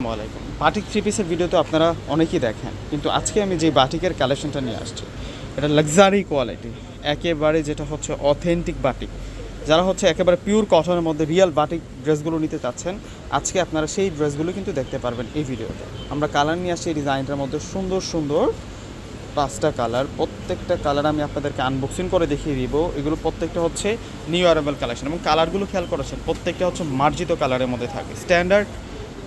আসসালামাইকুম batik three পিসের video তো আপনারা অনেকেই দেখেন, কিন্তু আজকে আমি যে বাটিকের কালেকশনটা নিয়ে আসছি, এটা লাক্সারি কোয়ালিটি একেবারে যেটা হচ্ছে অথেন্টিক বাটিক। যারা হচ্ছে একেবারে পিওর কটনের মধ্যে রিয়েল বাটিক ড্রেসগুলো নিতে চাচ্ছেন, আজকে আপনারা সেই ড্রেসগুলো কিন্তু দেখতে পারবেন এই ভিডিওতে। আমরা কালার নিয়ে আসছি এই ডিজাইনটার মধ্যে সুন্দর সুন্দর পাঁচটা কালার প্রত্যেকটা কালার আমি আপনাদেরকে আনবক্সিং করে দেখিয়ে দিব। এগুলো প্রত্যেকটা হচ্ছে নিউ অ্যারাইভাল কালেকশন এবং কালারগুলো খেয়াল করেছেন, প্রত্যেকটা হচ্ছে মার্জিত কালারের মধ্যে থাকে। স্ট্যান্ডার্ড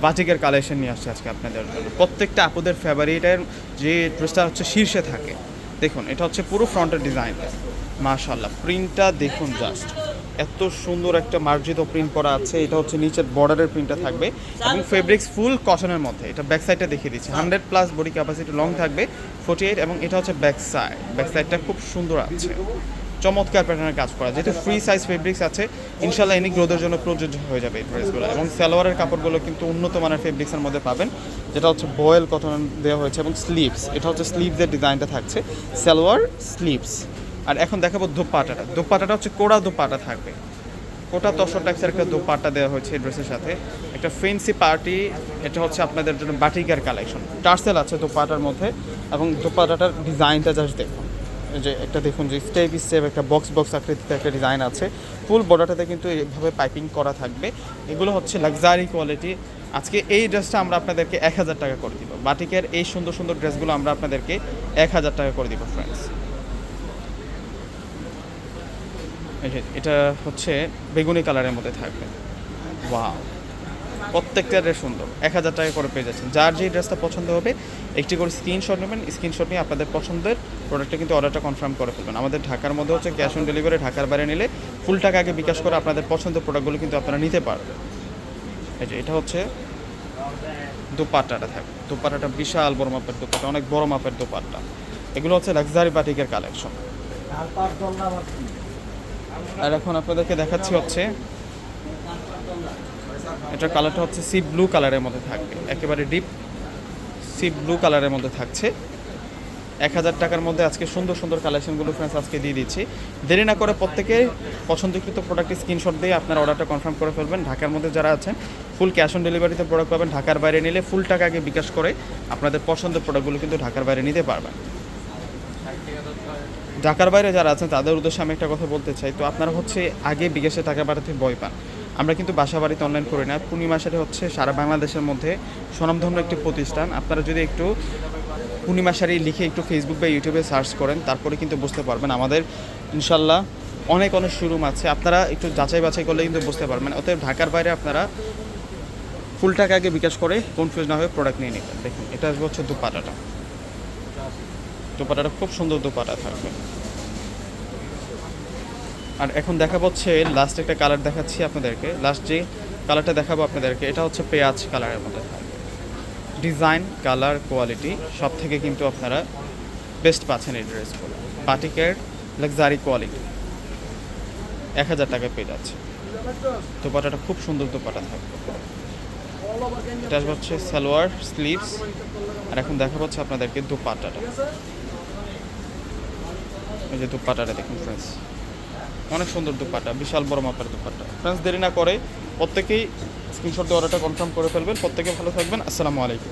বাটিকের কালেকশন নিয়ে আসছে আজকে আপনাদের জন্য। প্রত্যেকটা আপুদের ফেভারিটের যে ড্রেসটা হচ্ছে শীর্ষে থাকে। দেখুন, এটা হচ্ছে পুরো ফ্রন্টের ডিজাইন মাশাল্লাহ প্রিন্টটা দেখুন জাস্ট এত সুন্দর একটা মার্জিত প্রিন্ট করা আছে। এটা হচ্ছে নিচের বর্ডারের প্রিন্টটা থাকবে এবং ফেব্রিক্স ফুল কটনের মধ্যে। এটা ব্যাক সাইডটা দেখিয়ে দিচ্ছি। Hundred plus body capacity long থাকবে ফোর্টি এইট এবং এটা হচ্ছে ব্যাক সাইড ব্যাক সাইডটা খুব সুন্দর আছে। চমৎকার প্যাটার্নের কাজ করা। যেহেতু ফ্রি সাইজ ফেব্রিক্স আছে ইনশাল্লাহ এনি গ্রোথের জন্য প্রযোজ্য হয়ে যাবে এই ড্রেসগুলো এবং সালোয়ারের কাপড়গুলো কিন্তু উন্নত মানের ফেব্রিক্সের মধ্যে পাবেন, যেটা হচ্ছে বয়েল কটন দেওয়া হয়েছে এবং স্লিভস এটা হচ্ছে স্লিভসের ডিজাইনটা থাকছে, সালোয়ার স্লিভস আর এখন দেখাবো দোপাটাটা দোপাটাটা হচ্ছে কোড়া দোপাটা থাকবে। কোটা তসর টাইপসের একটা দোপাট্টা দেওয়া হয়েছে ড্রেসের সাথে। একটা ফেন্সি পার্টি এটা হচ্ছে আপনাদের জন্য বাটিকার কালেকশন টার্সেল আছে দোপাটার মধ্যে, এবং দোপাটাটার ডিজাইনটা জাস্ট দেখুন। যে একটা দেখুন যে স্টেপ স্টেপ একটা বক্স বক্স আকৃতিতে একটা ডিজাইন আছে। ফুল বর্ডারটাতে কিন্তু এইভাবে পাইপিং করা থাকবে। এগুলো হচ্ছে লাক্সারি কোয়ালিটি আজকে এই ড্রেসটা আমরা আপনাদেরকে এক হাজার টাকা করে দিব। বাটিকের এই সুন্দর সুন্দর ড্রেসগুলো আমরা আপনাদেরকে এক হাজার টাকা করে দিব ফ্রেন্ডস এটা হচ্ছে বেগুনি কালারের মধ্যে থাকবে। ওয়াও প্রত্যেকটা ড্রেস সুন্দর। এক হাজার টাকা করে পেয়ে যাচ্ছেন। যার যে ড্রেসটা পছন্দ হবে, একটি করে স্ক্রিনশট নেবেন। স্ক্রিনশট নিয়ে আপনাদের পছন্দের প্রোডাক্টটা কিন্তু অর্ডারটা কনফার্ম করে ফেলবেন। আমাদের ঢাকার মধ্যে হচ্ছে ক্যাশ অন ডেলিভারি ঢাকার বাইরে নিলে ফুল টাকা আগে বিকাশ করে আপনাদের পছন্দের প্রোডাক্টগুলো কিন্তু আপনারা নিতে পারবেন। এই যে, এটা হচ্ছে দোপাট্টাটা থাকবে দোপাট্টাটা বিশাল বড় মাপের দোপাট্টা, অনেক বড় মাপের দোপাট্টা। এগুলো হচ্ছে লাক্সারি বাটিকের কালেকশন আর এখন আপনাদেরকে দেখাচ্ছি হচ্ছে এটার কালারটা হচ্ছে সি ব্লু কালারের মধ্যে থাকবে। একেবারে ডিপ সি ব্লু কালারের মধ্যে থাকছে। এক হাজার টাকার মধ্যে আজকে সুন্দর সুন্দর কালেকশনগুলো ফ্রেন্ডস আজকে দিয়ে দিচ্ছি। দেরি না করে প্রত্যেকে পছন্দকৃত প্রোডাক্টের স্ক্রিনশট দিয়ে আপনার অর্ডারটা কনফার্ম করে ফেলবেন। ঢাকার মধ্যে যারা আছেন ফুল ক্যাশ অন ডেলিভারিতে প্রোডাক্ট পাবেন। ঢাকার বাইরে নিলে ফুল টাকা আগে বিকাশ করে আপনাদের পছন্দের প্রোডাক্টগুলো কিন্তু ঢাকার বাইরে নিতে পারবেন। ঢাকার বাইরে যারা আছেন, তাদের উদ্দেশ্যে আমি একটা কথা বলতে চাই। তো আপনারা হচ্ছে আগে বিকাশে টাকা পাঠাতে ভয় পান। আমরা কিন্তু বাসা বাড়িতে অনলাইন করি না। পূর্ণিমা সাথে হচ্ছে সারা বাংলাদেশের মধ্যে স্বনামধন্য একটি প্রতিষ্ঠান। আপনারা যদি একটু পূর্ণিমা শাড়ি লিখে একটু ফেসবুক বা ইউটিউবে সার্চ করেন, তারপরে কিন্তু বুঝতে পারবেন আমাদের ইনশাল্লাহ অনেক অনেক শোরুম আছে। আপনারা একটু যাচাই বাছাই করলে কিন্তু বুঝতে পারবেন। অতএব ঢাকার বাইরে আপনারা ফুল টাকা আগে বিকাশ করে কনফিউজ না হয়ে প্রোডাক্ট নিয়ে নেবেন। দেখুন, এটা হচ্ছে দুপাটাটা। দুপাটাটা খুব সুন্দর দুপাটা থাকবে। আর এখন দেখাবো হচ্ছে লাস্ট একটা কালার দেখাচ্ছি আপনাদেরকে। লাস্ট যে কালারটা দেখাবো আপনাদেরকে, এটা হচ্ছে পেঁয়াজ কালারের মধ্যে। ডিজাইন কালার কোয়ালিটি সব থেকে কিন্তু আপনারা বেস্ট পাচ্ছেন এই ড্রেসগুলো বাটিকের লাক্সারি কোয়ালিটি এক হাজার টাকায় পেয়ে যাচ্ছে। দোপাটাটা খুব সুন্দর দোপাটা থাকবে। এটা হচ্ছে সালোয়ার স্লিভস আর এখন দেখা হচ্ছে আপনাদেরকে দুপাটাটা। এই যে দুপাটাটা দেখুন ফ্রেন্ডস অনেক সুন্দর দুপাটা বিশাল বড় মাপের দুপাটা ফ্রেন্ডস দেরি না করে প্রত্যেকেই স্ক্রিনশট দিয়ে কনফার্ম করে ফেলবেন। প্রত্যেকে ভালো থাকবেন। আসসালামু আলাইকুম।